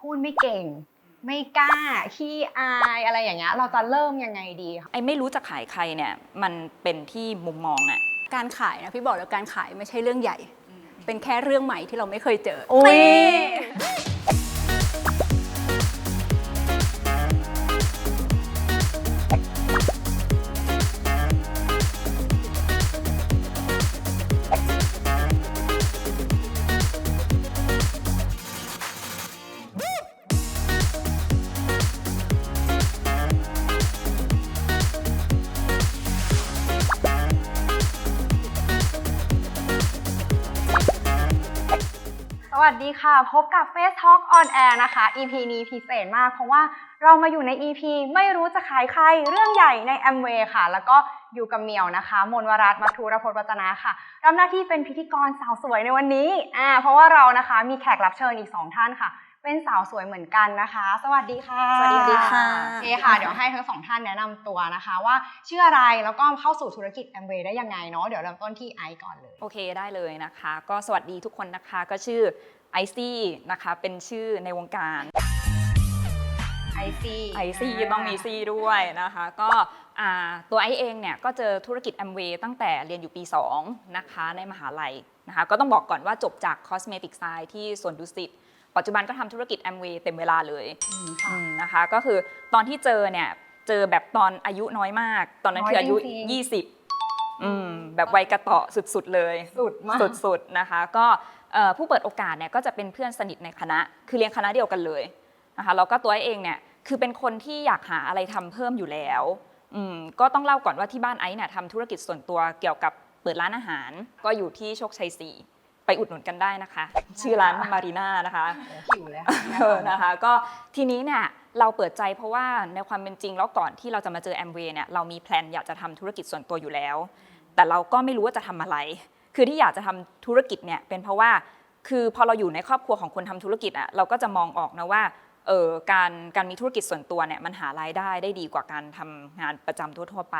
พูดไม่เก่ง ไม่กล้าขี้อายอะไรอย่างเงี้ยเราจะเริ่มยังไงดีคะไอ้ไม่รู้จะขายใครเนี่ย มันเป็นที่มุมมองอะการขายนะพี่บอกแล้วการขายไม่ใช่เรื่องใหญ่ เป็นแค่เรื่องใหม่ที่เราไม่เคยเจอ อุ๊ย ค่ะ พบกับ Face Talk on Air นะคะ EP นี้พิเศษมาก เพราะว่าเรามาอยู่ใน EP ไม่รู้จะขายใครเรื่องใหญ่ใน Amway ค่ะ แล้วก็อยู่กับเหมียวนะคะ มนวรัตน์มัทุรพลวัจนาค่ะรับหน้าที่เป็นพิธีกรสาวสวยในวันนี้อ่าเพราะว่าเรานะคะมีแขกรับเชิญอีก 2 ท่านค่ะ เป็นสาวสวยเหมือนกันนะคะ สวัสดีค่ะสวัสดีค่ะโอเคค่ะ เดี๋ยวให้ทั้งสองท่านแนะนำตัวนะคะ ว่าชื่ออะไรแล้วก็เข้าสู่ธุรกิจ Amway ได้ยังไงเนาะเดี๋ยวเริ่มต้นที่ไอซ์ก่อนเลย โอเคได้เลยนะคะ ก็สวัสดีทุกคนนะคะก็ชื่อ ไอซี่นะคะเป็นชื่อในวงการไอซีไอซี่ต้องมีซี่ด้วยนะคะ ก็อ่าตัวไอเองเนี่ยก็เจอธุรกิจ Amway ตั้งแต่เรียนอยู่ปี 2 นะคะในมหาลัยนะคะก็ต้องบอกก่อนว่าจบจาก Cosmetic Science ที่สวนดุสิตปัจจุบันก็ทำธุรกิจ Amway เต็มเวลาเลยอืมนะคะก็คือตอนที่เจอเนี่ยเจอแบบตอนอายุน้อยมาก ตอนนั้นคืออายุน้อยจริง20อืมแบบวัยกระเตาะสุดๆเลย สุดมากสุดๆนะคะ ก็เอ่อ ผู้เปิดโอกาสเนี่ยก็จะเป็นเพื่อนสนิทในคณะ คือเรียนคณะเดียวกันเลยนะคะแล้วก็ตัวเองเนี่ยคือเป็นคนที่อยากหาอะไรทำเพิ่มอยู่แล้วอืมก็ต้องเล่าก่อนว่าที่บ้านไอซ์เนี่ยทำธุรกิจส่วนตัวเกี่ยวกับเปิดร้านอาหาร ก็อยู่ที่โชคชัย4ไปอุดหนุนกันได้นะคะ ชื่อร้านมารีน่านะคะหิวเลยค่ะเออนะคะก็ทีนี้เนี่ยเราเปิดใจเพราะว่าในความเป็นจริงแล้วก่อนที่เราจะมาเจอแอมเวย์เนี่ยเรามีแพลนอยากจะทำธุรกิจส่วนตัวอยู่แล้ว แต่เราก็ไม่รู้ว่าจะทำอะไร คือที่อยากจะทำธุรกิจเนี่ยเป็นเพราะว่าคือพอเราอยู่ในครอบครัวของคนทำธุรกิจอะเราก็จะมองออกนะว่าเออการการมีธุรกิจส่วนตัวเนี่ยมันหารายได้ได้ดีกว่าการทำงานประจำทั่วๆไป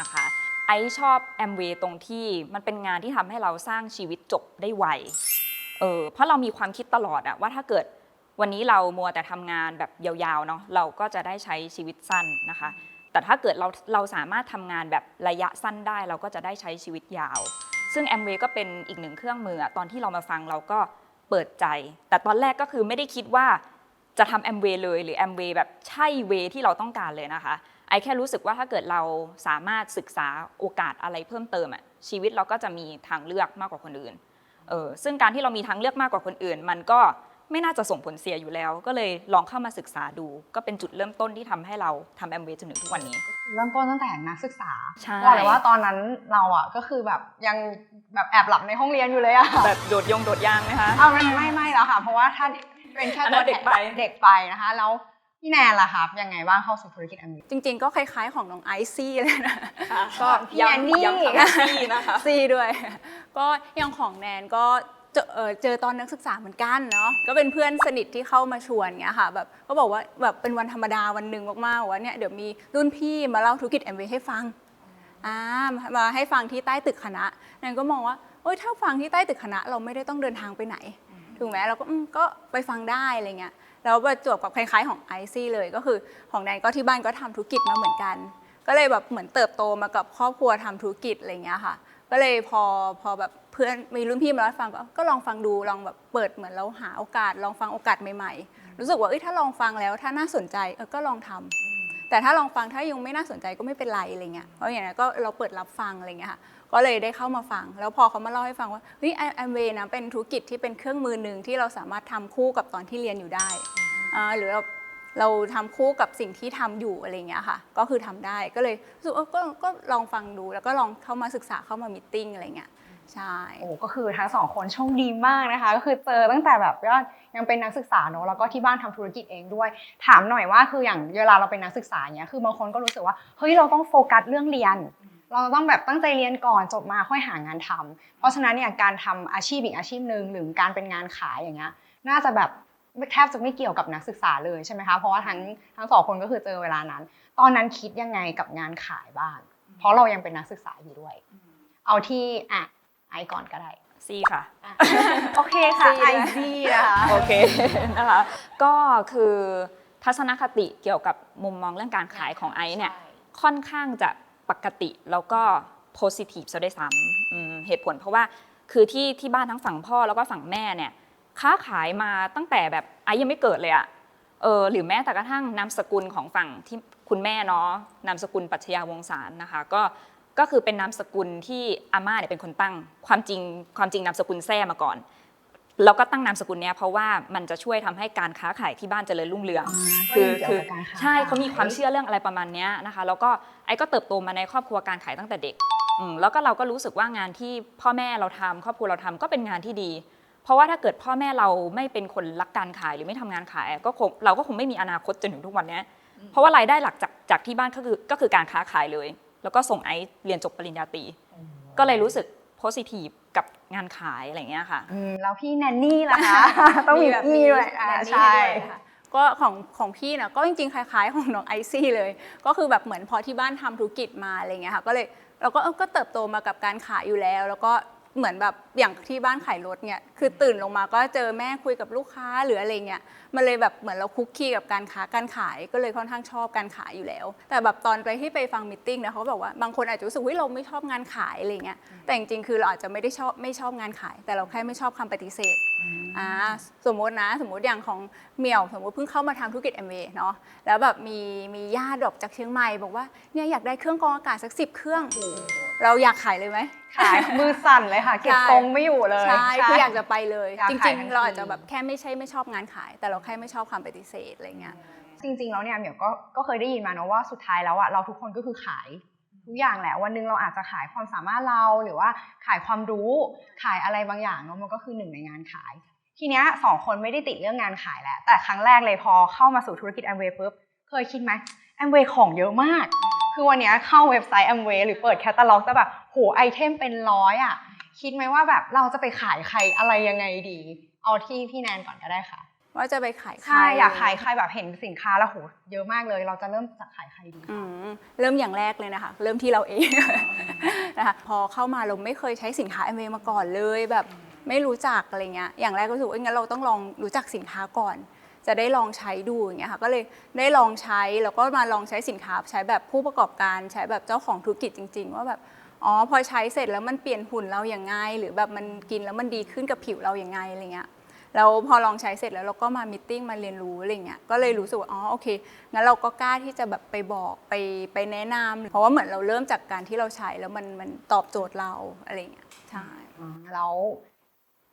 นะคะไอชอบแอมเวย์ตรงที่มันเป็นงานที่ทำให้เราสร้างชีวิตจบได้ไวเออเพราะเรามีความคิดตลอดอะว่าถ้าเกิดวันนี้เรามัวแต่ทำงานแบบยาวๆเนาะเราก็จะได้ใช้ชีวิตสั้นนะคะ แต่ถ้าเกิดเราเราสามารถทำงานแบบระยะสั้นได้ เราก็จะได้ใช้ชีวิตยาว ซึ่งแอมเวก็เป็นอีกหนึ่งเครื่องมืออะตอนที่เรามาฟังเราก็เปิดใจ แต่ตอนแรกก็คือไม่ได้คิดว่าจะทำแอมเวเลยหรือแอมเวแบบใช่เวที่เราต้องการเลยนะคะไอแค่รู้สึกว่าถ้าเกิดเราสามารถศึกษาโอกาสอะไรเพิ่มเติมอะชีวิตเราก็จะมีทางเลือกมากกว่าคนอื่นเออซึ่งการที่เรามีทางเลือกมากกว่าคนอื่น มันก็ ไม่น่าจะส่งผลเสียอยู่แล้ว ก็เลยลองเข้ามาศึกษาดู ก็เป็นจุดเริ่มต้นที่ทำให้เราทำแอมเวจนถึงทุกวันนี้ เริ่มต้นตั้งแต่นักศึกษาใช่ บอกเลยว่าตอนนั้นเราอะก็คือแบบยังแบบแอบหลับในห้องเรียนอยู่เลยอะแบบโดดยงโดดยางไหมคะ เอาไม่ไม่ไม่แล้วค่ะ เพราะว่าถ้าเป็นแค่อันนั้นตัวเด็กไป เด็กไปนะคะ แล้วพี่แนนล่ะครับยังไงบ้างเข้าสู่ธุรกิจแอมเวจริงๆ ก็คล้ายๆของน้องไอซี่เลยนะ ก็พี่แนนนี่ ย้ำย้ำคำว่าซี่นะคะ ซี่ด้วย ก็อย่างของแนนก็ เจอเอ่อเจอตอนนักศึกษาเหมือนกันเนาะก็เป็นเพื่อนสนิทที่เข้ามาชวนเงี้ยค่ะแบบก็บอกว่าแบบเป็นวันธรรมดาวันหนึ่งมากๆว่าเนี่ยเดี๋ยวมีรุ่นพี่มาเล่าธุรกิจแอมเวให้ฟังอ่ามาให้ฟังที่ใต้ตึกคณะแนนก็มองว่าโอ้ยถ้าฟังที่ใต้ตึกคณะเราไม่ได้ต้องเดินทางไปไหน ถูกไหมเราก็อืมก็ไปฟังได้อะไรเงี้ยแล้วประจวบกับคล้ายๆของไอซี่เลยก็คือของแนนก็ที่บ้านก็ทำธุรกิจมาเหมือนกัน ก็เลยแบบเหมือนเติบโตมากับครอบครัวทำธุรกิจอะไรเงี้ยค่ะ ก็เลยพอพอแบบ เพื่อนมีรุ่นพี่มาเล่าให้ฟังก็ก็ลองฟังดูลองแบบเปิดเหมือนเราหาโอกาส ลองฟังโอกาสใหม่ๆ รู้สึกว่าเอ้ยถ้าลองฟังแล้วถ้าน่าสนใจเออก็ลองทำแต่ถ้าลองฟังถ้ายังไม่น่าสนใจก็ไม่เป็นไรอะไรเงี้ยเพราะอย่างนั้นก็เราเปิดรับฟังอะไรเงี้ยค่ะก็เลยได้เข้ามาฟัง แล้วพอเขามาเล่าให้ฟังว่าเฮ้ยแอมเวย์นะเป็นธุรกิจที่เป็นเครื่องมือหนึ่งที่เราสามารถทำคู่กับตอนที่เรียนอยู่ได้อ่าหรือเราเราทำคู่กับสิ่งที่ทำอยู่อะไรเงี้ยค่ะ ก็คือทำได้ก็เลยรู้สึกว่าก็ก็ลองฟังดูแล้วก็ลองเข้ามาศึกษาเข้ามามิทติ้งอะไรเงี้ย ใช่โอ้ก็คือทั้งสองคนโชคดีมากนะคะ ก็คือเจอตั้งแต่แบบว่ายังเป็นนักศึกษาเนอะแล้วก็ที่บ้านทำธุรกิจเองด้วย ถามหน่อยว่าคืออย่างเวลาเราเป็นนักศึกษาเนี้ยคือบางคนก็รู้สึกว่าเฮ้ยเราต้องโฟกัสเรื่องเรียน เราต้องแบบตั้งใจเรียนก่อนจบมาค่อยหางานทำเพราะฉะนั้นเนี่ยการทำอาชีพอีกอาชีพหนึ่งหรือการเป็นงานขายอย่างเงี้ยน่าจะแบบแทบจะไม่เกี่ยวกับนักศึกษาเลยใช่ไหมคะเพราะว่าทั้งทั้งสองคนก็คือเจอเวลานั้น ตอนนั้นคิดยังไงกับงานขายบ้างเพราะเรายังเป็นนักศึกษาอยู่ด้วย เอาที่อะ ไอก่อนก็ได้ซีค่ะ โอเคค่ะซีไอนะซีนะคะโอเคนะคะ ก็คือทัศนคติเกี่ยวกับมุมมองเรื่องการขายของไอซ์เนี่ยค่อนข้างจะปกติแล้วก็ positive ซะด้วยซ้ำอืมเหตุผลเพราะว่าคือที่ที่บ้านทั้งฝั่งพ่อแล้วก็ฝั่งแม่เนี่ยค้าขายมาตั้งแต่แบบไอ้ยังไม่เกิดเลยอะเออหรือแม้แต่กระทั่งนามสกุลของฝั่งที่คุณแม่เนาะนามสกุลปรัชญาวงศารนะคะ ก็ ก็คือเป็นนามสกุลที่อาม่าเนี่ยเป็นคนตั้ง ความจริงความจริงนามสกุลแท้มาก่อน แล้วก็ตั้งนามสกุลเนี้ยเพราะว่ามันจะช่วยทำให้การค้าขายที่บ้านเจริญรุ่งเรืองคือคือใช่เขามีความเชื่อเรื่องอะไรประมาณเนี้ยนะคะแล้วก็ไอ้ก็เติบโตมาในครอบครัวการขายตั้งแต่เด็กอืมแล้วก็เราก็รู้สึกว่างานที่พ่อแม่เราทำครอบครัวเราทำก็เป็นงานที่ดี เพราะว่าถ้าเกิดพ่อแม่เราไม่เป็นคนรักการขายหรือไม่ทำงานขายก็คงเราก็คงไม่มีอนาคตจนถึงทุกวันเนี้ยเพราะว่ารายได้หลักจากจากที่บ้านก็คือก็คือการค้าขายเลย แล้วก็ส่งไอ้เรียนจบปริญญาตรีก็เลยรู้สึกโพสิทีฟกับงานขายอะไรอย่างเงี้ยค่ะอืมแล้วพี่แนนนี่ล่ะคะต้องมีแบบพี่ด้วยอ่าแบบนี้ใช่ด้วยค่ะก็ของของพี่นะก็จริงๆ คล้าย ๆ ของน้องไอซี่เลย ก็คือแบบเหมือนพอที่บ้านทำธุรกิจมาอะไรเงี้ยค่ะก็เลยเราก็เออก็เติบโตมากับการขายอยู่แล้ว แล้วก็ เหมือนแบบอย่างที่บ้านขายรถเนี่ยคือตื่นลงมาก็เจอแม่คุยกับลูกค้าหรืออะไรเงี้ยมันเลยแบบเหมือนเราคุกคีกับการค้าการขายก็เลยค่อนข้างชอบการขายอยู่แล้ว แต่แบบตอนไปที่ไปฟังมิทติ้งเนี่ยเขาก็บอกว่าบางคนอาจจะรู้สึกว่าเราไม่ชอบงานขายอะไรเงี้ยแต่จริงๆคือเราอาจจะไม่ได้ชอบไม่ชอบงานขาย แต่เราแค่ไม่ชอบคำปฏิเสธอ่าสมมตินะสมมติอย่างของเหมียวสมมติเพิ่งเข้ามาทำธุรกิจ MV เนาะแล้วแบบมีมีญาติดอกจากเชียงใหม่บอกว่าเนี่ยอยากได้เครื่องกรองอากาศสักสิบเครื่อง เราอยากขายเลยไหม ขายมือสั่นเลยค่ะเก็บใช่ทรงไม่อยู่เลย ใช่คืออยากจะไปเลย อยากจขายริง ทันที ๆ เราอาจจะแบบแค่ไม่ใช่ไม่ชอบงานขาย แต่เราแค่ไม่ชอบความปฏิเสธอะไรเงี้ย จริง ๆ แล้วเนี่ยเหมียวก็ก็เคยได้ยินมาเนอะว่าสุดท้ายแล้วอะเราทุกคนก็คือขายทุกอย่างแหละวันหนึงเราอาจจะขายความสามารถเราหรือว่าขายความรู้ขายอะไรบางอย่างเนาะมันก็คือหนึ่งในงานขาย ทีเนี้ยสองคนไม่ได้ติดเรื่องงานขายแหละแต่ครั้งแรกเลยพอเข้ามาสู่ธุรกิจแอมเวย์ปุ๊บเคยคิดไหมแอมเวย์ของเยอะมาก คือวันเนี้ยเข้าเว็บไซต์แอมเวย์หรือเปิดแคตตาล็อกจะแบบโหไอเทมเป็นร้อยอะคิดไหมว่าแบบเราจะไปขายใครอะไรยังไงดี เอาที่พี่แนนก่อนก็ได้ค่ะ ว่าจะไปขายใช่อยากขายใครแบบเห็นสินค้าแล้วโหเยอะมากเลย เราจะเริ่มจากขายใครดีอืมเริ่มอย่างแรกเลยนะคะ เริ่มที่เราเองนะคะพอเข้ามาเราไม่เคยใช้สินค้า MV มาก่อนเลยแบบไม่รู้จักอะไรเงี้ย อย่างแรกก็รู้สึกว่าเอ้ยงั้นเราต้องลองรู้จักสินค้าก่อน จะได้ลองใช้ดูอย่างเงี้ยค่ะก็เลยได้ลองใช้แล้วก็มาลองใช้สินค้าใช้แบบผู้ประกอบการใช้แบบเจ้าของธุรกิจจริง ๆ ว่าแบบอ๋อพอใช้เสร็จแล้วมันเปลี่ยนหุ่นเราอย่างไง หรือแบบมันกินแล้วมันดีขึ้นกับผิวเราอย่างไงอะไรเงี้ยแล้วพอลองใช้เสร็จแล้วเราก็มามิทติ้งมาเรียนรู้อะไรเงี้ยก็เลยรู้สึกว่าอ๋อโอเคงั้นเราก็กล้าที่จะแบบไปบอกไปไปแนะนำเพราะว่าเหมือนเราเริ่มจากการที่เราใช้แล้วมันมันตอบโจทย์เราอะไรเงี้ยใช่แล้ว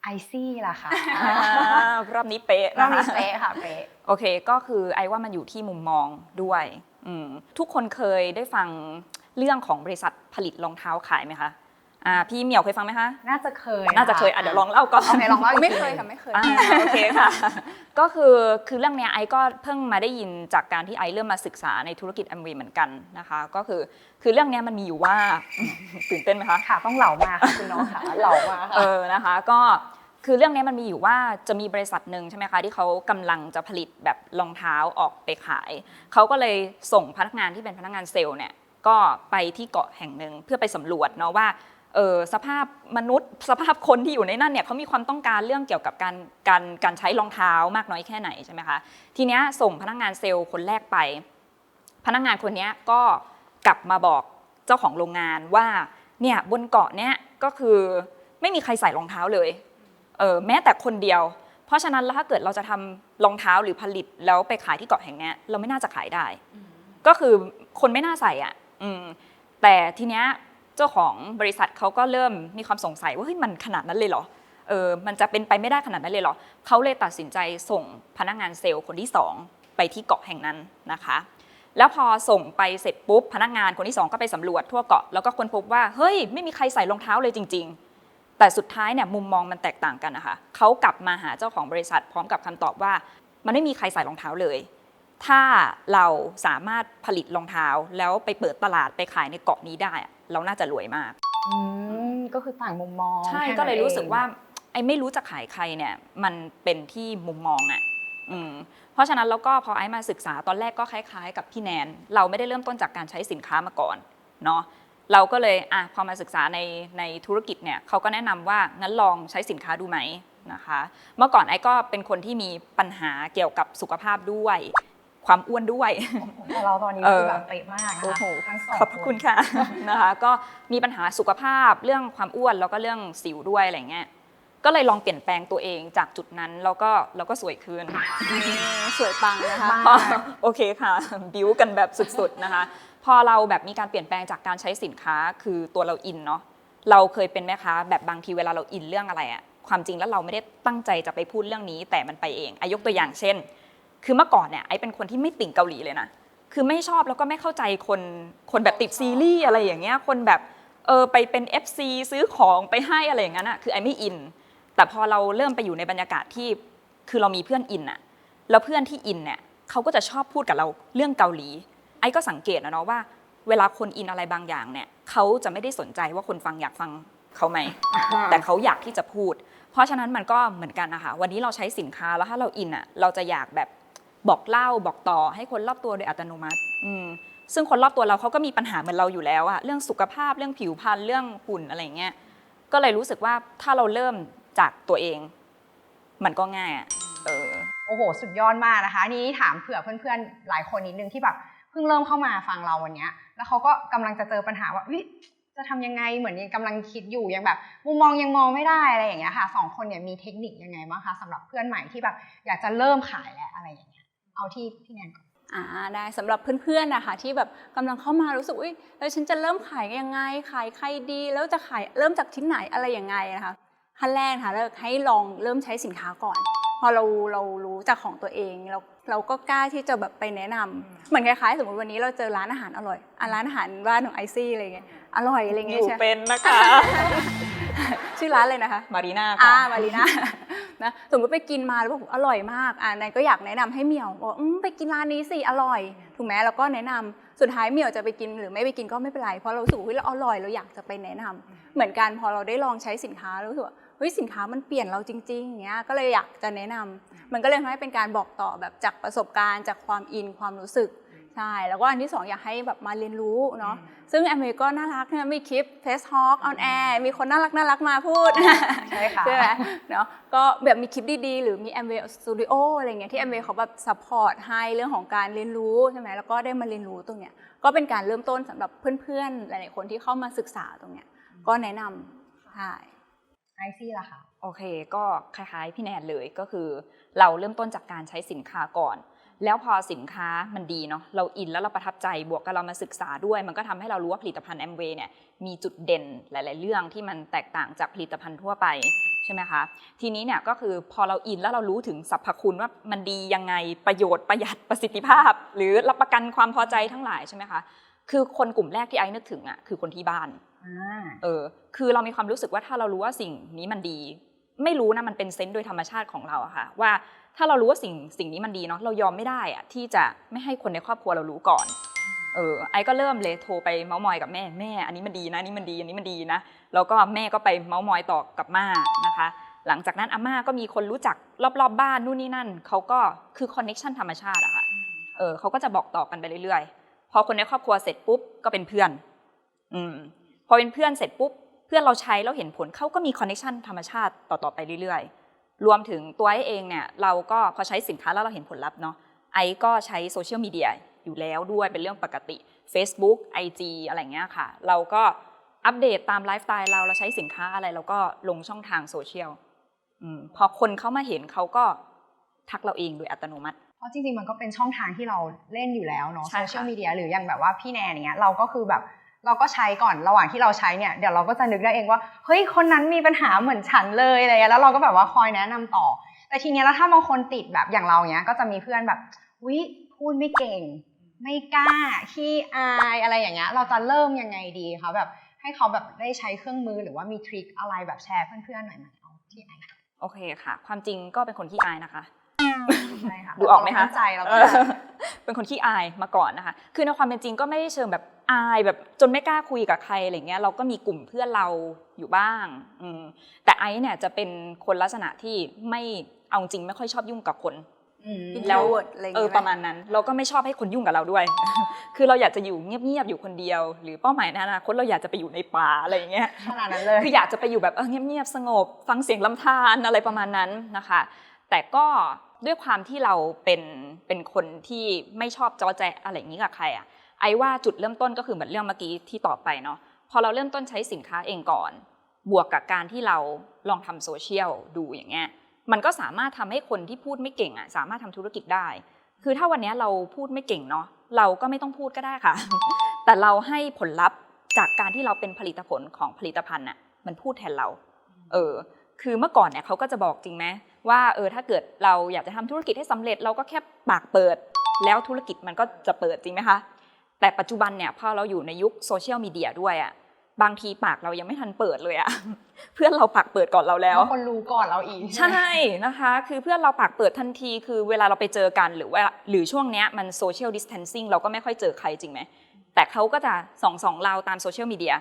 ไอซี่ล่ะค่ะอ่ารอบนี้เป๊ะรอบนะนี้คะเป๊ะค่ะเป๊ะโอเคก็คือไอ้ว่ามันอยู่ที่มุมมองด้วยอืมทุกคนเคยได้ฟังเรื่องของบริษัทผลิตรองเท้าขายไหมคะ อ่าพี่เหมียวเคยฟังไหมคะ น่าจะเคยน่าจะเคยอะเดี๋ยวลองเล่าก่อนโอเคลองเล่าอีกไม่ทีเคยค่ะไม่เคย อ่าโอเคค่ะ ก็คือคือเรื่องเนี้ยไอ้ก็เพิ่งมาได้ยินจากการที่ไอ้เริ่มมาศึกษาในธุรกิจแอมวีเหมือนกันนะคะ ก็คือคือเรื่องเนี้ยมันมีอยู่ว่า ตื่นเต้นไหมคะ ค่ะต้องเหล่ามาค่ะคุณน้องค่ะเหล่ามาค่ะ เออนะคะก็คือเรื่องนี้มันมีอยู่ว่าจะมีบริษัทหนึ่งใช่ไหมคะที่เขากำลังจะผลิตแบบรองเท้าออกไปขาย เขาก็เลยส่งพนักงานที่เป็นพนักงานเซลล์เนี่ยก็ไปที่เกาะแห่งหนึ่งเพื่อไปสำรวจเนาะว่าเออ สภาพมนุษย์ สภาพคนที่อยู่ในนั่นเนี่ยเขามีความต้องการเรื่องเกี่ยวกับการการการใช้รองเท้ามากน้อยแค่ไหนใช่ไหมคะทีเนี้ยส่งพนักงานเซลล์คนแรกไป พนักงานคนนี้ก็กลับมาบอกเจ้าของโรงงานว่าเนี่ยบนเกาะเนี้ยก็คือไม่มีใครใส่รองเท้าเลยเออแม้แต่คนเดียว เพราะฉะนั้นแล้วถ้าเกิดเราจะทำรองเท้าหรือผลิตแล้วไปขายที่เกาะแห่งนี้เราไม่น่าจะขายได้ ก็คือคนไม่น่าใส่อะแต่ทีเนี้ย เจ้าของบริษัทเขาก็เริ่มมีความสงสัยว่าเฮ้ยมันขนาดนั้นเลยเหรอเออมันจะเป็นไปไม่ได้ขนาดนั้นเลยเหรอเขาเลยตัดสินใจส่งพนักงานเซลล์คนที่สองไปที่เกาะแห่งนั้นนะคะ แล้วพอส่งไปเสร็จปุ๊บพนักงานคนที่สองก็ไปสำรวจทั่วเกาะแล้วก็ค้นพบว่าเฮ้ยไม่มีใครใส่รองเท้าเลยจริง ๆ แต่สุดท้ายเนี่ยมุมมองมันแตกต่างกันนะคะเขากลับมาหาเจ้าของบริษัทพร้อมกับคำตอบว่า มันไม่มีใครใส่รองเท้าเลย ถ้าเราสามารถผลิตรองเท้า แล้วไปเปิดตลาดไปขายในเกาะนี้ได้อะเราน่าจะรวยมาก อืมก็คือต่างมุมมองใช่แค่นั้นก็เลยรู้สึกองว่าไอ้ไม่รู้จะขายใครเนี่ย มันเป็นที่มุมมองอะ่ะอืมเพราะฉะนั้นแล้วก็พอไอ้มาศึกษาตอนแรกก็คล้ายๆ กับพี่แนน เราไม่ได้เริ่มต้นจากการใช้สินค้ามาก่อนเนาะเราก็เลยอะพอมาศึกษาในในธุรกิจเนี่ยเขาก็แนะนำว่างั้นลองใช้สินค้าดูไหมนะคะ เมื่อก่อนไอ้ก็เป็นคนที่มีปัญหาเกี่ยวกับสุขภาพด้วย ความอ้วนด้วยแต่เราตอนนี้เอคืออแบบเป๊ะมากนะโอ้โหคะทั้งสองขอบพระคุณค่ะนะคะก็มีปัญหาสุขภาพเรื่องความอ้วนแล้วก็เรื่องสิวด้วยอะไรเงี้ยก็เลยลองเปลี่ยนแปลงตัวเองจากจุดนั้นแล้วก็แล้วก็สวยขึ้นสวยปังนะคะมากโอเคค่ะ บิวกันแบบสุดๆนะคะ พอเราแบบมีการเปลี่ยนแปลงจากการใช้สินค้าคือตัวเราอินเนาะเราเคยเป็นแม่ค้าแบบบางทีเวลาเราอินเรื่องอะไรอะความจริงแล้วเราไม่ได้ตั้งใจจะไปพูดเรื่องนี้ แต่มันไปเองอายกตัวอย่างเช่น คือเมื่อก่อนเนี่ยไอเป็นคนที่ไม่ติ่งเกาหลีเลยนะ คือไม่ชอบแล้วก็ไม่เข้าใจคนคนแบบติดซีรีส์อะไรอย่างเงี้ย คนแบบเออไปเป็น FC ซื้อของไปให้อะไรอย่างนั้นอะคือไอไม่อิน แต่พอเราเริ่มไปอยู่ในบรรยากาศที่คือเรามีเพื่อนอินอะแล้วเพื่อนที่อินเนี่ยเขาก็จะชอบพูดกับเราเรื่องเกาหลี ไอ้ก็สังเกตนะเนาะว่า เวลาคนอินอะไรบางอย่างเนี่ยเขาจะไม่ได้สนใจว่าคนฟังอยากฟังเขาไหม แต่เขาอยากที่จะพูด เพราะฉะนั้นมันก็เหมือนกันนะคะวันนี้เราใช้สินค้าแล้วถ้าเราอินอะเราจะอยากแบบ บอกเล่าบอกต่อให้คนรอบตัวโดยอัตโนมัติอืมซึ่งคนรอบตัวเราเขาก็มีปัญหาเหมือนเราอยู่แล้วอะเรื่องสุขภาพเรื่องผิวพรรณเรื่องหุ่นอะไรเงี้ยก็เลยรู้สึกว่าถ้าเราเริ่มจากตัวเอง มันก็ง่ายอะเออโอ้โห สุดยอดมากนะคะนี่ถามเผื่อเพื่อนๆ หลายคนนิดนึงที่แบบเพิ่งเริ่มเข้ามาฟังเราวันเนี้ยแล้วเขาก็กำลังจะเจอปัญหาว่าจะทำยังไงเหมือนยังกำลังคิดอยู่ยังแบบ มุมมองยังมองไม่ได้อะไรอย่างเงี้ยค่ะสองคนเนี่ยมีเทคนิคยังไงบ้างคะสำหรับเพื่อนใหม่ที่แบบอยากจะเริ่มขายแล้วอะไรอย่างเงี้ย เอาที่พี่แนนก่อนอ่าได้สำหรับเพื่อนๆนะคะที่แบบกำลังเข้ามารู้สึกอุ้ยแล้วฉันจะเริ่มขายยังไง ขายใครดี แล้วจะขายเริ่มจากที่ไหนอะไรยังไงนะคะขั้นแรกค่ะเราให้ลองเริ่มใช้สินค้าก่อน พอเราเรารู้จากของตัวเองเราเราก็กล้าที่จะแบบไปแนะนำเหมือนคล้ายๆ สมมติวันนี้เราเจอร้านอาหารอร่อยอะร้านอาหารบ้านของไอซี่อะไรเงี้ยอร่อยอะไรอเงี้ยยู่ใช่เป็นนะคะ ชื่อร้านเลยนะคะ มารีนาอ่าค่ะมารีน่านะสมมติไปกินมาแล้วบอกอร่อยมากอ่านายก็อยากแนะนำให้เหมียวบอกอืมไปกินร้านนี้สิอร่อย ถูกไหมแล้วก็แนะนำสุดท้ายเหมียวจะไปกินหรือไม่ไปกินก็ไม่เป็นไรเพราะเรารู้สึกว่าเฮ้ยเราอร่อยเราอยากจะไปแนะนำเหมือนกันพอเราได้ลองใช้สินค้าแล้วรู้สึกว่าเฮ้ยสินค้ามันเปลี่ยนเราจริงๆอย่างเงี้ยก็เลยอยากจะแนะนำมันก็เลยทำให้เป็นการบอกต่อแบบจากประสบการณ์จากความอินความรู้สึก ใช่ แล้วก็อันที่สองอยากให้แบบมาเรียนรู้เนาะซึ่งแอมเมก็น่ารักนะมีคลิปเฟสฮอ k ออนแอร์มีคนน่ารักน่ารักมาพูดใช่ค่ะใช่ไหมเนาะก็แบบมีคลิปดีๆ หรือมี m w a y Studio อะไรเงี้ยที่ m w a y เขาแบบซัพพอร์ตให้เรื่องของการเรียนรู้ใช่ไหมแล้วก็ได้มาเรียนรู้ตรงเนี้ยก็เป็นการเริ่มต้นสำหรับเพื่อนๆหลายๆคนที่เข้ามาศึกษาตรงเนี้ยก็แนะนำใช่ไอซี่ล่ะค่ะ โอเค ก็คล้ายๆพี่แนนเลยก็คือ เราเริ่มต้นจากการใช้สินค้าก่อน แล้วพอสินค้ามันดีเนาะเราอินแล้วเราประทับใจบวกกับเรามาศึกษาด้วย มันก็ทำให้เรารู้ว่าผลิตภัณฑ์แอมเวย์เนี่ยมีจุดเด่นหลาย ๆ เรื่องที่มันแตกต่างจากผลิตภัณฑ์ทั่วไปใช่ไหมคะทีนี้เนี่ยก็คือพอเราอินแล้วเรารู้ถึงสรรพคุณว่ามันดียังไงประโยชน์ประหยัดประสิทธิภาพ หรือรับประกันความพอใจทั้งหลายใช่ไหมคะคือคนกลุ่มแรกที่ไอ้นึกถึงอะคือคนที่บ้านอเออคือเรามีความรู้สึกว่าถ้าเรารู้ว่าสิ่งนี้มันดี ไม่รู้นะมันเป็นเซนส์โดยธรรมชาติของเราอะค่ะว่า ถ้าเรารู้ว่าสิ่งสิ่งนี้มันดีเนาะเรายอมไม่ได้อะที่จะไม่ให้คนในครอบครัวเรารู้ก่อน เออไอ้ก็เริ่มเลยโทรไปเมาส์มอยกับแม่แม่ อันนี้มันดีนะนี่มันดีอันนี้มันดีนะแล้วก็แม่ก็ไปเมาส์มอยต่อกับม่านะคะ หลังจากนั้นอาม่าก็มีคนรู้จักรอบๆบบ้านนู่นนี่นั่นเขาก็คือคอนเน็ชันธรรมชาติอะค่ะเออเขาก็จะบอกต่อกันไปเรื่อยๆ พอคนในครอบครัวเสร็จปุ๊บก็เป็นเพื่อน อืมพอเป็นเพื่อนเสร็จปุ๊บเพื่อนเราใช้แล้วเห็นผลเขาก็มีคอนเนคชันธรรมชาติต่อๆไปเรื่อยๆ รวมถึงตัวไอ้เองเนี่ยเราก็พอใช้สินค้าแล้วเราเห็นผลลัพธ์เนาะไอ้ก็ใช้โซเชียลมีเดียอยู่แล้วด้วยเป็นเรื่องปกติ Facebook IG อะไรเงี้ยค่ะ เราก็อัปเดตตามไลฟ์สไตล์เราเราใช้สินค้าอะไรเราก็ลงช่องทางโซเชียลอืมพอคนเขามาเห็นเขาก็ทักเราเองโดยอัตโนมัติเพราะจริงๆ มันก็เป็นช่องทางที่เราเล่นอยู่แล้วเนาะใช่โซค่ะเชียลมีเดียหรืออย่างแบบว่าพี่แนนอย่างเงี้ยเราก็คือแบบ เราก็ใช้ก่อนระหว่างที่เราใช้เนี่ยเดี๋ยวเราก็จะนึกได้เองว่าเฮ้ยคนนั้นมีปัญหาเหมือนฉันเลยอะไรเงี้ยแล้วเราก็แบบว่าคอยแนะนำต่อ แต่ทีเนี้ยแล้วถ้าบางคนติดแบบอย่างเราเนี้ยก็จะมีเพื่อนแบบวิพูดไม่เก่ง ไม่กล้าขี้อายอะไรอย่างเงี้ยเราจะเริ่มยังไงดีคะแบบให้เขาแบบได้ใช้เครื่องมือหรือว่ามีทริคอะไรแบบแชร์เพื่อนๆหน่อยไหมเอาที่ไอโอเคค่ะ ความจริงก็เป็นคนขี้อายนะคะใช่ค่ะดูออกไหมคะเรามั่นใจเราเอก็อเป็นคนขี้อายมาก่อนนะคะ คือในความเป็นจริงก็ไม่ได้เชิงแบบ อายแบบจนไม่กล้าคุยกับใครอะไรเงี้ยเราก็มีกลุ่มเพื่อนเราอยู่บ้างอืมแต่ไอซ์เนี่ยจะเป็นคนลักษณะที่ไม่เอาจริงไม่ค่อยชอบยุ่งกับคนอืมแล้ว Introvert อะไรอย่างเอเงี้อยประมาณนั้น เราก็ไม่ชอบให้คนยุ่งกับเราด้วย คือเราอยากจะอยู่เงียบๆอยู่คนเดียว หรือเป้าหมายในอนาคตเราอยากจะไปอยู่ในป่าอะไรอย่างเงี้ยขนาดนั้นเลยคืออยากจะไปอยู่แบบเออเงียบๆสงบ ฟังเสียงลำธารอะไรประมาณนั้นนะคะ แต่ก็ด้วยความที่เราเป็นเป็นคนที่ไม่ชอบจอแจอะไรอย่างนี้กับใครอะ ไอ้ว่าจุดเริ่มต้นก็คือเหมือนเรื่องเมื่อกี้ที่ตอบไปเนาะพอเราเริ่มต้นใช้สินค้าเองก่อน บวกกับการที่เราลองทำโซเชียลดูอย่างเงี้ยมันก็สามารถทำให้คนที่พูดไม่เก่งอะสามารถทำธุรกิจได้ คือถ้าวันนี้เราพูดไม่เก่งเนาะเราก็ไม่ต้องพูดก็ได้ค่ะ แต่เราให้ผลลัพธ์จากการที่เราเป็นผลิตผลของผลิตภัณฑ์น่ะมันพูดแทนเรา เออ คือเมื่อก่อนเนี่ยเขาก็จะบอกจริงไหมว่าเออถ้าเกิดเราอยากจะทำธุรกิจให้สำเร็จ เราก็แค่ปากเปิด แล้วธุรกิจมันก็จะเปิดจริงไหมคะ แต่ปัจจุบันเนี่ยพอเราอยู่ในยุคโซเชียลมีเดียด้วยอะบางทีปากเรายังไม่ทันเปิดเลยอะเพื่อนเราปากเปิดก่อนเราแล้วคนรู้ก่อนเราอีกใช่นะคะ คือเพื่อนเราปากเปิดทันทีคือเวลาเราไปเจอกันหรือว่าหรือช่วงเนี้ยมันโซเชียลดิสเทนซิ่งเราก็ไม่ค่อยเจอใครจริงไหมแต่เขาก็จะส่องส่องเราตามโซเชียลมีเดีย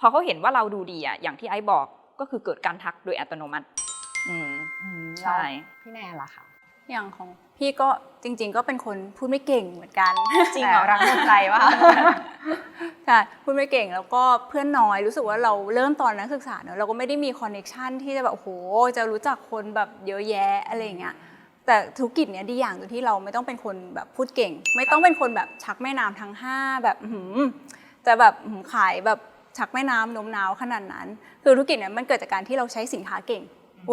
พอเขาเห็นว่าเราดูดีอะอย่างที่ไอ้บอกก็คือเกิดการทักโดยอัตโนมัติ อืมอืมใช่แล้วพี่แนนล่ะคะอย่างของ พี่ก็จริง ๆ ก็เป็นคนพูดไม่เก่งเหมือนกันจริงเหรอรักหมดใจวะใช่พูดไม่เก่งแล้วก็เพื่อนน้อยรู้สึกว่าเราเริ่มตอนนักศึกษาเนอะเราก็ไม่ได้มีคอนเนคชันที่จะแบบโอ้โหจะรู้จักคนแบบเยอะแยะอะไรอย่างเงี้ยแต่ธุรกิจเนี้ยดีอย่างตรงที่เราไม่ต้องเป็นคนแบบพูดเก่ง ไม่ต้องเป็นคนแบบชักแม่น้ำทั้งห้าแบบอื้อหือจะแบบอื้อหือขายแบบชักแม่น้ำโน้มน้าวขนาดนั้น คือธุรกิจเนี้ยมันเกิดจากการที่เราใช้สินค้าเก่ง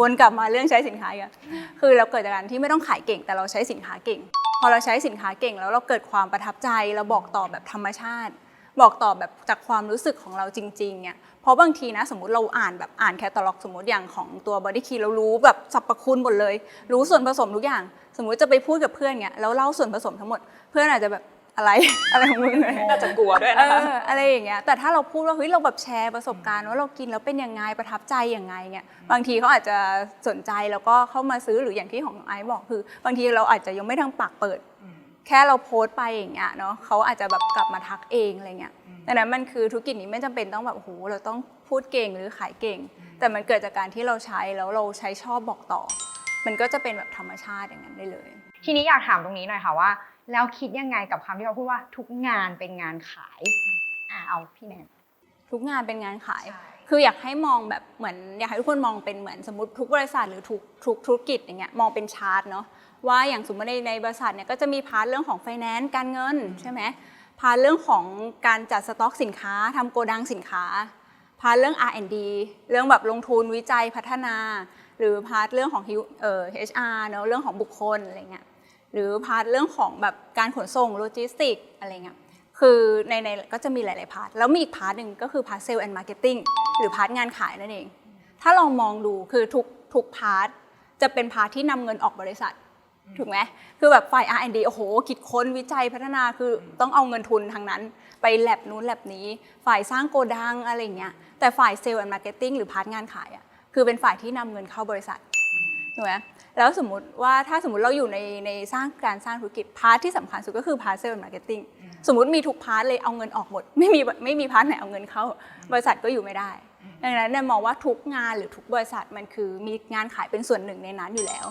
วนกลับมาเรื่องใช้สินค้าอีกอะคือเราเกิดจากการที่ไม่ต้องขายเก่งแต่เราใช้สินค้าเก่ง พอเราใช้สินค้าเก่งแล้วเราเกิดความประทับใจเราบอกต่อแบบธรรมชาติ บอกต่อแบบจากความรู้สึกของเราจริงๆเนี่ยเพราะบางทีนะสมมติเราอ่านแบบอ่านแคตตาล็อกสมมติอย่างของตัวบอดี้คีเรารู้แบบสรรพคุณหมดเลย รู้ส่วนผสมทุกอย่าง สมมุติจะไปพูดกับเพื่อนเนี่ยแล้วเล่าส่วนผสมทั้งหมด เพื่อนอาจจะแบบ อะไร อะไรของมึงเลย น่าจะกลัวด้วยเอนะคะ ออะไรอย่างเงี้ยแต่ถ้าเราพูดว่าเฮ้ยเราแบบแชร์ประสบการณ์ว่าเรากินแล้วเป็นยังไงประทับใจยังไงเนี่ยบางทีเขาอาจจะสนใจแล้วก็เข้ามาซื้อหรืออย่างที่ของไอซ์บอกคือ บางทีเราอาจจะยังไม่ทางปากเปิด แค่เราโพสต์ไปอย่างเงี้ยเนาะเขาอาจจะแบบกลับมาทักเองอะไรเงี้ยดังนั้นมันคือธุรกิจนี้ไม่จำเป็นต้องแบบโอ้โหเราต้องพูดเก่งหรือขายเก่ง แต่มันเกิดจากการที่เราใช้แล้วเราใช้ชอบบอกต่อ มันก็จะเป็นแบบธรรมชาติอย่างนั้นได้เลย ทีนี้อยากถามตรงนี้หน่อยค่ะว่า แล้วคิดยังไงกับคำที่เขาพูดว่าทุกงานเป็นงานขายอ่าเอาพี่แนนทุกงานเป็นงานขายใช่คืออยากให้มองแบบเหมือนอยากให้ทุกคนมองเป็นเหมือนสมมติทุกบริษัทหรือทุกทุกธุรกิจอย่างเงี้ยมองเป็นชาร์ตเนาะว่าอย่างสมมติในในบริษัทเนี่ยก็จะมีพาร์ทเรื่องของไฟแนนซ์การเงินใช่ไหมพาร์ทเรื่องของการจัดสต็อกสินค้าทำโกดังสินค้า พาร์ทเรื่อง R&D เรื่องแบบลงทุนวิจัยพัฒนา หรือพาร์ทเรื่องของ Hu- เอ่อ HR เนอะเรื่องของบุคคลอะไรเงี้ย หรือพาร์ทเรื่องของแบบการขนส่งโลจิสติกอะไรเงี้ยคือในในก็จะมีหลาย ๆ พาร์ท แล้วมีอีกพาร์ทหนึ่งก็คือพาร์ทเซลล์แอนด์มาร์เก็ตติ้งหรือพาร์ทงานขายนั่นเอง ถ้าลองมองดูคือทุกทุกพาร์ทจะเป็นพาร์ทที่นำเงินออกบริษัท ถูกไหมคือแบบฝ่าย R&D โอ้โห คิดค้นวิจัยพัฒนาคือต้องเอาเงินทุนทางนั้น ไปแลบนู้นแลบนี้ ฝ่ายสร้างโกดังอะไรอย่างเงี้ยแต่ฝ่ายเซลล์แอนด์มาร์เก็ตติ้งหรือพาร์ทงานขายอะคือเป็นฝ่ายที่นำเงินเข้าบริษัทถูกไหม แล้วสมมติว่าถ้าสมมติเราอยู่ในในสร้างการสร้างธุรกิจพาร์ทที่สำคัญสุดก็คือพาร์ทเซลล์มาร์เก็ตติ้งสมมติมีทุกพาร์ทเลยเอาเงินออกหมด ไม่มีไม่มีพาร์ทไหนเอาเงินเข้า บริษัทก็อยู่ไม่ได้ ดังนั้นเนี่ยมองว่าทุกงานหรือทุกบริษัทมันคือมีงานขายเป็นส่วนหนึ่งในนั้นอยู่แล้ว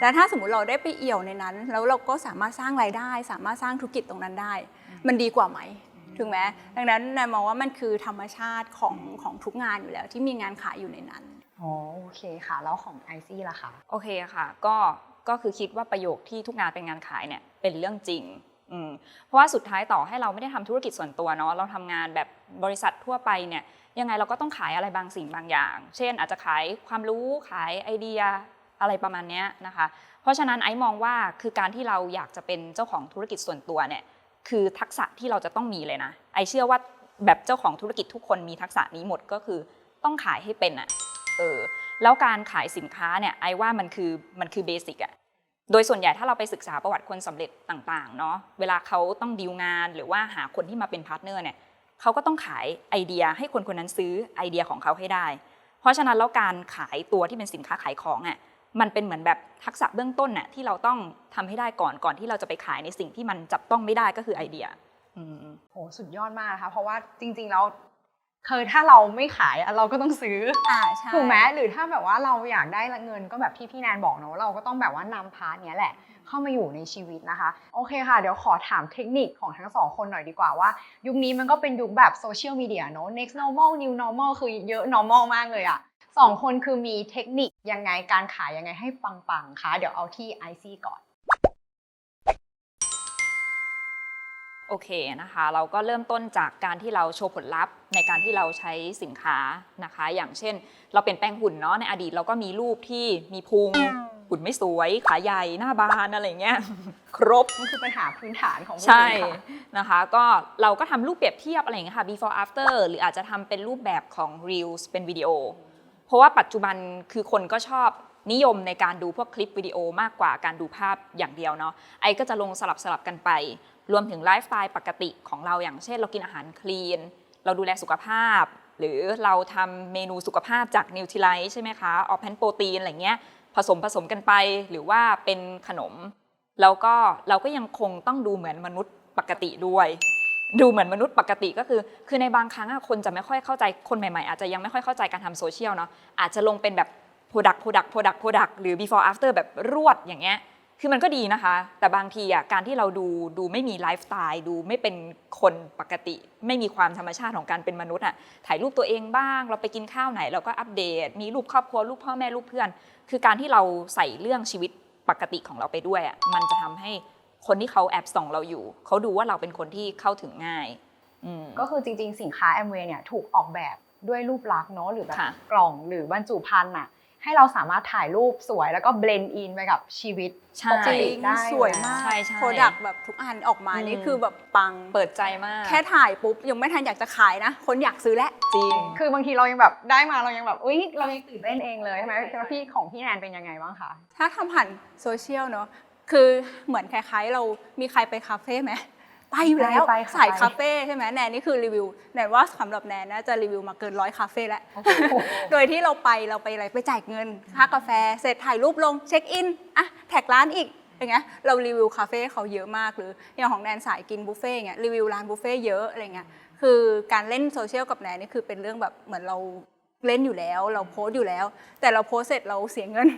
แล้วถ้าสมมติเราได้ไปเอี่ยวในนั้น แล้วเราก็สามารถสร้างรายได้ สามารถสร้างธุรกิจตรงนั้นได้ มันดีกว่าไหมถูกไหมดังนั้นแนนมองว่ามันคือธรรมชาติของของทุกงานอยู่แล้วที่มีงานขายอยู่ในนั้น อ๋อโอเคค่ะ แล้วของไอซี่ล่ะคะโอเคค่ะ ก็ก็คือคิดว่าประโยคที่ทุกงานเป็นงานขายเนี่ยเป็นเรื่องจริงอืมเพราะว่าสุดท้ายต่อให้เราไม่ได้ทำธุรกิจส่วนตัวเนาะเราทำงานแบบบริษัททั่วไปเนี่ยยังไงเราก็ต้องขายอะไรบางสิ่งบางอย่าง เช่น อาจจะขายความรู้ขายไอเดียอะไรประมาณนี้นะคะ เพราะฉะนั้นไอ้มองว่าคือการที่เราอยากจะเป็นเจ้าของธุรกิจส่วนตัวเนี่ยคือทักษะที่เราจะต้องมีเลยนะ ไอเชื่อว่าแบบเจ้าของธุรกิจทุกคนมีทักษะนี้หมดก็คือต้องขายให้เป็นอะ ออแล้วการขายสินค้าเนี่ยไอ้ว่ามันคือมันคือเบสิกอะโดยส่วนใหญ่ถ้าเราไปศึกษาประวัติคนสำเร็จต่างๆเนาะเวลาเขาต้องดีลงานหรือว่าหาคนที่มาเป็นพาร์ทเนอร์เนี่ยเขาก็ต้องขายไอเดียให้คนคนนั้นซื้อไอเดียของเขาให้ได้ เพราะฉะนั้นแล้วการขายตัวที่เป็นสินค้าขายของอะมันเป็นเหมือนแบบทักษะเบื้องต้นน่ะที่เราต้องทำให้ได้ก่อนก่อนที่เราจะไปขายในสิ่งที่มันจับต้องไม่ได้ก็คือไอเดียอืมโหสุดยอดมากนะคะเพราะว่าจริงๆแล้ว คือถ้าเราไม่ขายอะเราก็ต้องซื้ออ่าใช่ถูกไหมหรือถ้าแบบว่าเราอยากได้เงินก็แบบที่พี่แนนบอกเนอะเราก็ต้องแบบว่านำพาร์ทเนี้ยแหละ เข้ามาอยู่ในชีวิตนะคะ โอเคค่ะ เดี๋ยวขอถามเทคนิคของทั้งสองคนหน่อยดีกว่าว่า ยุคนี้มันก็เป็นยุคแบบโซเชียลมีเดียเนอะ next normal new normal คือเยอะ normal มากเลยอะสองคนคือมีเทคนิคยังไงการขายยังไงให้ปังๆคะเดี๋ยวเอาที่ไอซี่ก่อน โอเคนะคะ เราก็เริ่มต้นจากการที่เราโชว์ผลลัพธ์ ในการที่เราใช้สินค้านะคะ อย่างเช่น เราเปลี่ยนแปลงหุ่นเนาะในอดีตเราก็มีรูปที่มีพุงหุ่นไม่สวยขาใหญ่หน้าบานอะไรเงี้ยครบมันคือปัญหาพื้นฐานของผู้ใช่หญิงค่ะนะคะ ก็เราก็ทำรูปเปรียบเทียบอะไรอย่างเงี้ยค่ะ before after หรืออาจจะทำเป็นรูปแบบของ reels เป็นวิดีโอ เพราะว่าปัจจุบันคือคนก็ชอบนิยมในการดูพวกคลิปวิดีโอมากกว่าการดูภาพอย่างเดียวเนาะไอก็จะลงสลับสลับกันไป รวมถึงไลฟ์สไตล์ปกติของเราอย่างเช่น เรากินอาหารคลีน เราดูแลสุขภาพ หรือเราทำเมนูสุขภาพจากนิวท i ไลท์ใช่ไหมคะออแพนโปรตีนอะไรเงี้ยผสมผสมกันไปหรือว่าเป็นขนม แล้วก็เราก็ยังคงต้องดูเหมือนมนุษย์ปกติด้วย ดูเหมือนมนุษย์ปกติก็คือ คือในบางครั้งคนจะไม่ค่อยเข้าใจคนใหม่ๆ อาจจะยังไม่ค่อยเข้าใจการทำโซเชียลเนาะอาจจะลงเป็นแบบ product product product product หรือ before after แบบรวดอย่างเงี้ย คือมันก็ดีนะคะ แต่บางทีอะการที่เราดูดูไม่มีไลฟ์สไตล์ดูไม่เป็นคนปกติ ไม่มีความธรรมชาติของการเป็นมนุษย์อะถ่ายรูปตัวเองบ้าง เราไปกินข้าวไหน เราก็อัปเดต มีรูปครอบครัวรูปพ่อแม่รูปเพื่อน คือการที่เราใส่เรื่องชีวิตปกติของเราไปด้วยอะมันจะทำให้คนที่เขาแอบส่องเราอยู่เขาดูว่าเราเป็นคนที่เข้าถึงง่ายอืมก็คือจริง ๆ สินค้าแอมเวย์เนี่ยถูกออกแบบด้วยรูปลักษณ์เนาะหรือแบบค่ะกล่องหรือบรรจุภัณฑ์อะ ให้เราสามารถถ่ายรูปสวยแล้วก็เบลนด์อินไปกับชีวิตใช่ ปกจติริงได้สวยมากใช่ใช่โปรดักแบบทุกอันออกมานี่อืมคือแบบปัง เปิดใจมาก แค่ถ่ายปุ๊บ ยังไม่ทันอยากจะขายนะ คนอยากซื้อแล้ว จริง คือบางทีเรายังแบบได้มาเรายังแบบอุ้ยเรายังตื่นเต้นเองเลยใช่ไหมแล้วพี่ของพี่แนนเป็นยังไงบ้างคะ ถ้าทำผ่านโซเชียลเนอะคือเหมือนคล้ายๆ เรามีใครไปคาเฟ่ไหม ไปอยู่แล้วไปค่ะสายไป คาเฟ่ใช่ไหมแนนนี่คือรีวิวแนนว่าสำหรับแนนน่าจะรีวิวมาเกินร้อยคาเฟ่แล้วโอ้โหโดยที่เราไปเราไปอะไรไปจ่ายเงินค่ากาแฟ เสร็จถ่ายรูปลงเช็คอินอะแท็กร้านอีกอย่างเงี้ยเรารีวิวคาเฟ่เขาเยอะมากหรืออย่างของแนนสายกินบุฟเฟ่ต์เงี้ยรีวิวร้านบุฟเฟ่ต์เยอะอะไรเงี้ยคือการเล่นโซเชียลกับแนนนี่คือเป็นเรื่องแบบเหมือนเรา เล่นอยู่แล้ว เราโพสต์อยู่แล้ว แต่เราโพสเสร็จเราเสียเงิน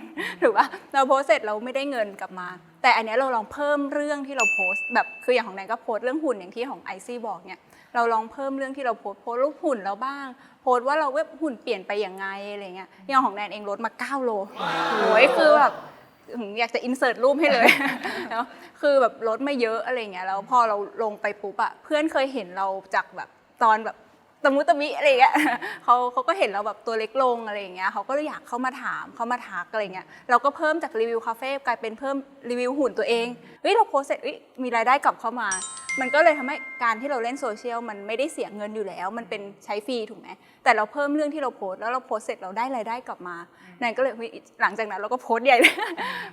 หรือว่าเราโพสเสร็จเราไม่ได้เงินกลับมา แต่อันนี้เราลองเพิ่มเรื่องที่เราโพสแบบคืออย่างของแนนก็โพสเรื่องหุ่นอย่างที่ของไอซี่บอกเนี่ยเราลองเพิ่มเรื่องที่เราโพสโพสรูปหุ่นเราบ้าง โพสว่าเราเว็บหุ่นเปลี่ยนไปอย่างไงอะไรเงี้ยอย่างของแนนเองลดมา9โลโอ้ยคือแบบอื้อหืออยากจะอินเสิร์ตรูปให้เลยเนาะคือแบบลดมาเยอะอะไรเงี้ยแล้วพอเราลงไปปุ๊บอะเพื่อนเคยเห็นเราจากแบบตอนแบบ ตะมุตะมิอะไรเงี้ยเขาเขาก็เห็นเราแบบตัวเล็กลงอะไรอย่างเงี้ยเขาก็เลยอยากเข้ามาถามเข้ามาทักอะไรเงี้ยเราก็เพิ่มจากรีวิวคาเฟ่กลายเป็นเพิ่มรีวิวหุ่นตัวเองเฮ้ยเราโพสต์เสร็จเอ้ยมีรายได้กลับเข้ามา มันก็เลยทำให้การที่เราเล่นโซเชียลมันไม่ได้เสียเงินอยู่แล้ว มันเป็นใช้ฟรีถูกไหมแต่เราเพิ่มเรื่องที่เราโพสต์แล้วเราโพสต์เสร็จเราได้รายได้กลับมานั่นก็เลยเฮ้ยหลังจากนั้นเราก็โพสต์ใหญ่เลย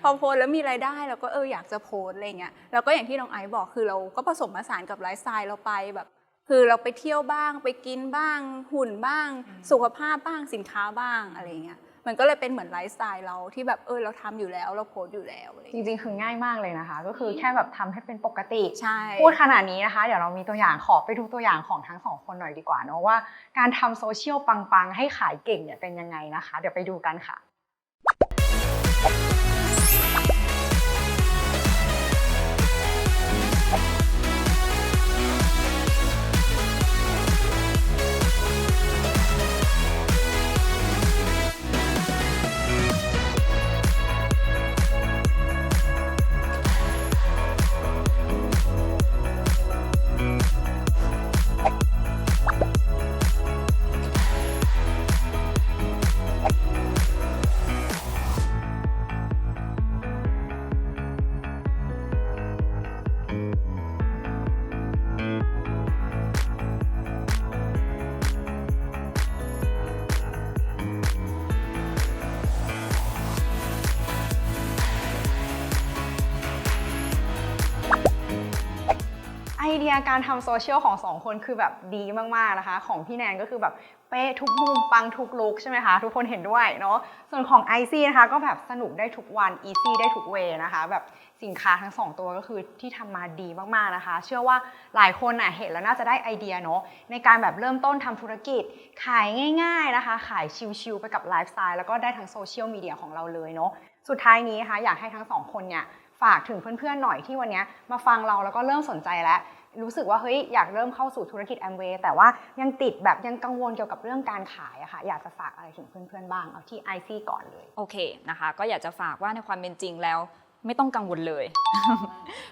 พอโพสต์แล้วมีรายได้เราก็เอออยากจะโพสต์อะไรเงี้ยแล้วก็อย่างที่น้องไอซ์บอกคือเราก็ผสมผสานกับไลฟ์สไตล์เราไปแบบ คือเราไปเที่ยวบ้างไปกินบ้าง หุ่นบ้าง สุขภาพบ้างสินค้าบ้างอะไรเงี้ยมันก็เลยเป็นเหมือนไลฟ์สไตล์เราที่แบบเออเราทำอยู่แล้วเราโพสต์อยู่แล้วอะไรจเงี้ยริงๆ คือง่ายมากเลยนะคะ ก็คือแค่แบบทำให้เป็นปกติใช่พูดขนาดนี้นะคะ เดี๋ยวเรามีตัวอย่างขอไปดูตัวอย่างของทั้งสองคนหน่อยดีกว่าเนอะว่าการทำโซเชียลปังๆ ให้ขายเก่งเนี่ยเป็นยังไงนะคะ เดี๋ยวไปดูกันค่ะ เดียการทำโซเชียลของสองคนคือแบบดีมากๆนะคะ ของพี่แนนก็คือแบบเป๊ะทุกมุมปังทุกลุกใช่ไหมคะ ทุกคนเห็นด้วยเนาะส่วนของไอซี่นะคะ ก็แบบสนุกได้ทุกวันอีซี่ได้ทุกเวนะคะ แบบสินค้าทั้งสองตัวก็คือที่ทำมาดีมากๆนะคะ เชื่อว่าหลายคนน่ะเห็นแล้วน่าจะได้ไอเดียเนาะในการแบบเริ่มต้นทำธุรกิจ ขายง่ายๆนะคะ ขายชิลๆไปกับไลฟ์สไตล์แล้วก็ได้ทั้งโซเชียลมีเดียของเราเลยเนาะสุดท้ายนี้นะคะอยากให้ทั้งสองคนเนี่ยฝากถึงเพื่อนๆหน่อยที่วันนี้มาฟังเราแล้วก็เริ่มสนใจแล้ว รู้สึกว่าเฮ้ยอยากเริ่มเข้าสู่ธุรกิจแอมเวย์แต่ว่ายังติดแบบยังกังวลเกี่ยวกับเรื่องการขายอะค่ะอยากจะฝากอะไรถึงเพื่อนๆบ้างเอาที่ไอซี่ก่อนเลยโอเคนะคะ ก็อยากจะฝากว่าในความเป็นจริงแล้ว ไม่ต้องกังวลเลย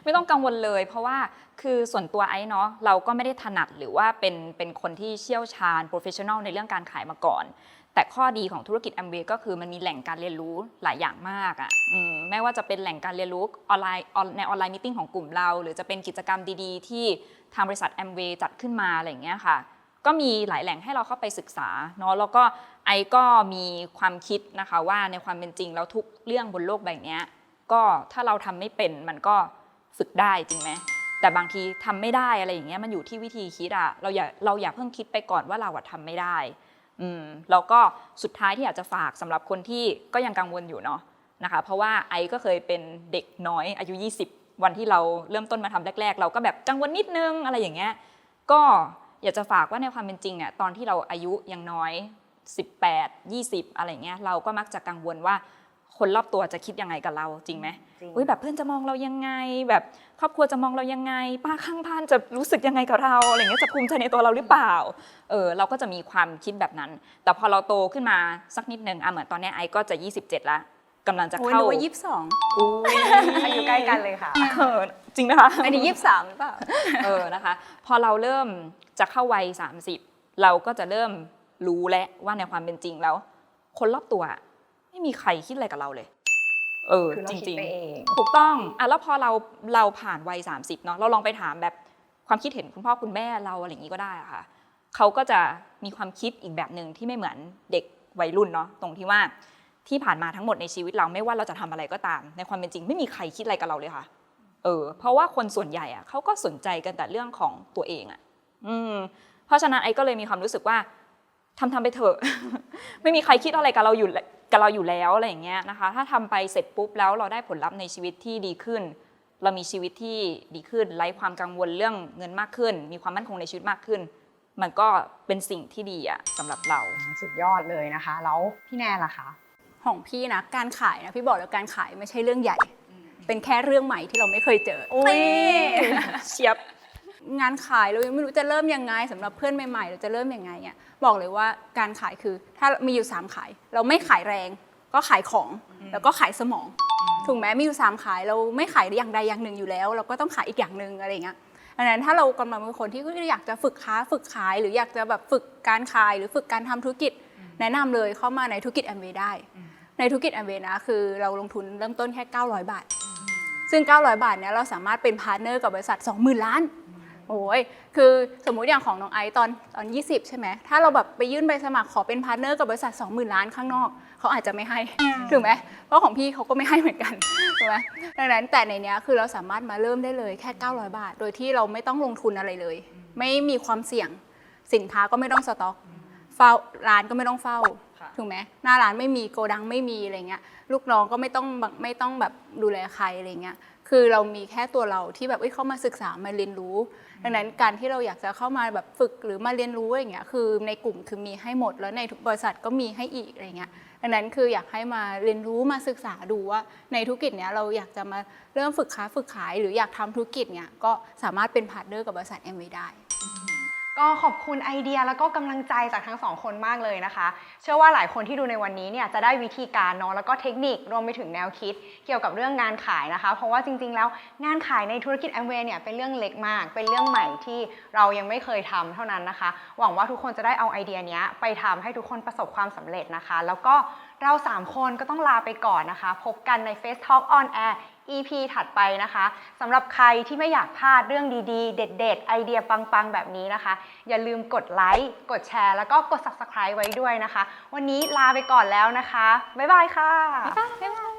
ไม่ต้องกังวลเลย เพราะว่าคือส่วนตัวไอ้เนาะเราก็ไม่ได้ถนัดหรือว่าเป็นเป็นคนที่เชี่ยวชาญโปรเฟชชั่นอลในเรื่องการขายมาก่อน แต่ข้อดีของธุรกิจ Amway ก็คือมันมีแหล่งการเรียนรู้หลายอย่างมากอะ่ะอืมไม่ว่าจะเป็นแหล่งการเรียนรู้ออนไลน์ในออนไลน์มิ팅ของกลุ่มเรา หรือจะเป็นกิจกรรมดีๆ ที่ทางบริษัท Amway จัดขึ้นมาอะไรอย่างเงี้ยค่ะก็มีหลายแหล่งให้เราเข้าไปศึกษาเนาะแล้วก็ไอก็มีความคิดนะคะว่าในความเป็นจริงแล้วทุกเรื่องบนโลกใบนี้ก็ถ้าเราทำไม่เป็นมันก็ฝึกได้จริงไหมแต่บางทีทำไม่ได้อะไรอย่างเงี้ยมันอยู่ที่วิธีคิดอะเราอย่าเราอย่าเพิ่งคิดไปก่อนว่าเราอะทำไม่ได้ อืมแล้วก็สุดท้ายที่อยากจะฝากสำหรับคนที่ก็ยังกังวลอยู่เนาะนะคะ เพราะว่าไอก็เคยเป็นเด็กน้อยอายุ 20 วันที่เราเริ่มต้นมาทำแรก ๆ เราก็แบบกังวลนิดนึงอะไรอย่างเงี้ยก็อยากจะฝากว่าในความเป็นจริงเนี่ยตอนที่เราอายุยังน้อย 18 20 อะไรเงี้ยเราก็มักจะกังวลว่า คนรอบตัวจะคิดยังไงกับเราจริงไหมจริงอุ้ยแบบเพื่อนจะมองเรายังไง แบบครอบครัวจะมองเรายังไง ป้าข้างบ้านจะรู้สึกยังไงกับเราอะไรเงี้ยจะภูมิใจในตัวเราหรือเปล่าเออเราก็จะมีความคิดแบบนั้น แต่พอเราโตขึ้นมาสักนิดนึงอะเหมือนตอนเนี้ยไอก็จะ 27ละกำลังจะโอ้ยเข้าหนูว่ายี่สิบสองอุ๊ยอายุใกล้กันเลยค่ะเออจริงนะคะอันนี้ยี่สิบสามหรือเปล่าเออนะคะ พอเราเริ่มจะเข้าวัย30เราก็จะเริ่มรู้แล้วว่าในความเป็นจริงแล้ว คนรอบตัว ไม่มีใครคิดอะไรกับเราเลย เออคือเราจคิดริงไปๆเองถูกต้องอะแล้วพอเราเราผ่านวัย 30 เนาะเราลองไปถามแบบความคิดเห็นคุณพ่อคุณแม่เราอะไรอย่างนี้ก็ได้อะค่ะเขาก็จะมีความคิดอีกแบบหนึ่งที่ไม่เหมือนเด็กวัยรุ่นเนาะตรงที่ว่าที่ผ่านมาทั้งหมดในชีวิตเราไม่ว่าเราจะทำอะไรก็ตาม ในความเป็นจริงไม่มีใครคิดอะไรกับเราเลยค่ะ เออ เพราะว่าคนส่วนใหญ่อะเขาก็สนใจกันแต่เรื่องของตัวเองอะอืม เพราะฉะนั้นไอ้ก็เลยมีความรู้สึกว่าทำทำไปเถอะ ไม่มีใครคิดอะไรกับเราอยู่แล้ว กับเราอยู่แล้วอะไรอย่างเงี้ยนะคะ ถ้าทำไปเสร็จปุ๊บแล้วเราได้ผลลัพธ์ในชีวิตที่ดีขึ้น เรามีชีวิตที่ดีขึ้นไร้ความกังวลเรื่องเงินมากขึ้น มีความมั่นคงในชีวิตมากขึ้น มันก็เป็นสิ่งที่ดีอะสำหรับเราสุดยอดเลยนะคะ แล้วพี่แนนล่ะคะ ของพี่นะการขายนะพี่บอกแล้วการขายไม่ใช่เรื่องใหญ่ เป็นแค่เรื่องใหม่ที่เราไม่เคยเจออุ๊ยเชียบ งานขายเรายังไม่รู้จะเริ่มยังไงสำหรับเพื่อนใหม่ๆ เราจะเริ่มยังไงอะบอกเลยว่าการขายคือถ้ามีอยู่ 3 ขาย เราไม่ขายแรง ก็ขายของแล้วก็ขายสมอง ถูกไหมมีอยู่ 3 ขายเราไม่ขายอย่างใดอย่างหนึ่งอยู่แล้ว เราก็ต้องขายอีกอย่างหนึ่งอะไรอย่างเงี้ยดังนั้นถ้าเรากำลังเป็นคนที่อยากจะฝึกค้าฝึกขาย หรืออยากจะแบบฝึกการขาย หรือฝึกการทำธุรกิจ แนะนำเลยเข้ามาในธุรกิจแอมเวย์ได้ ในธุรกิจแอมเวย์นะคือเราลงทุนเริ่มต้นแค่ 900 บาทซึ่ง 900 บาทเนี้ยเราสามารถเป็นพาร์ทเนอร์กับบริษัท 20,000 ล้าน โอ้ยคือสมมุติอย่างของน้องไอซ์ตอนตอน 20 ใช่ไหม ถ้าเราแบบไปยื่นใบสมัครขอเป็นพาร์ทเนอร์กับบริษัท 20,000 ล้านข้างนอก เขาอาจจะไม่ให้ ถูกไหม เพราะของพี่เขาก็ไม่ให้เหมือนกัน ถูกไหมดังนั้นแต่ในเนี้ยคือเราสามารถมาเริ่มได้เลยแค่ 900 บาท โดยที่เราไม่ต้องลงทุนอะไรเลย ไม่มีความเสี่ยง สินค้าก็ไม่ต้องสต็อกเฝ้าร้านก็ไม่ต้องเฝ้าค่ะถูกไหมหน้าร้านไม่มีโกดังไม่มีอะไรเงี้ย ลูกน้องก็ไม่ต้องแบบไม่ต้องแบบดูแลใครอะไรเงี้ย คือเรามีแค่ตัวเราที่แบบเอ้ยเข้ามาศึกษามาเรียนรู้ ดังนั้นการที่เราอยากจะเข้ามาแบบฝึกหรือมาเรียนรู้อย่างเงี้ยคือในกลุ่มคือมีให้หมด แล้วในทุกบริษัทก็มีให้อีกอะไรเงี้ยดังนั้นคืออยากให้มาเรียนรู้มาศึกษาดูว่า ในธุรกิจเนี้ยเราอยากจะมาเริ่มฝึกค้าฝึกขาย หรืออยากทำธุรกิจเนี้ยก็สามารถเป็นพาร์ทเนอร์กับบริษัทเอ็มวีได้ ก็ขอบคุณไอเดียแล้วก็กำลังใจจากทั้งสองคนมากเลยนะคะ เชื่อว่าหลายคนที่ดูในวันนี้เนี่ยจะได้วิธีการเนาะแล้วก็เทคนิครวมไปถึงแนวคิด เกี่ยวกับเรื่องงานขายนะคะ เพราะว่าจริงๆ แล้วงานขายในธุรกิจแอมเวย์เนี่ยเป็นเรื่องเล็กมาก เป็นเรื่องใหม่ที่เรายังไม่เคยทำเท่านั้นนะคะ หวังว่าทุกคนจะได้เอาไอเดียนี้ไปทำให้ทุกคนประสบความสำเร็จนะคะ แล้วก็เราสามคนก็ต้องลาไปก่อนนะคะ พบกันใน Face Talk on Air EP ถัดไปนะคะสำหรับใครที่ไม่อยากพลาดเรื่องดีๆ เด็ด ๆ ไอเดียปัง ๆ แบบนี้นะคะ อย่าลืมกดไลค์กดแชร์ แล้วก็กด Subscribe ไว้ด้วยนะคะ วันนี้ลาไปก่อนแล้วนะคะ บ๊ายบายค่ะ บ๊ายบาย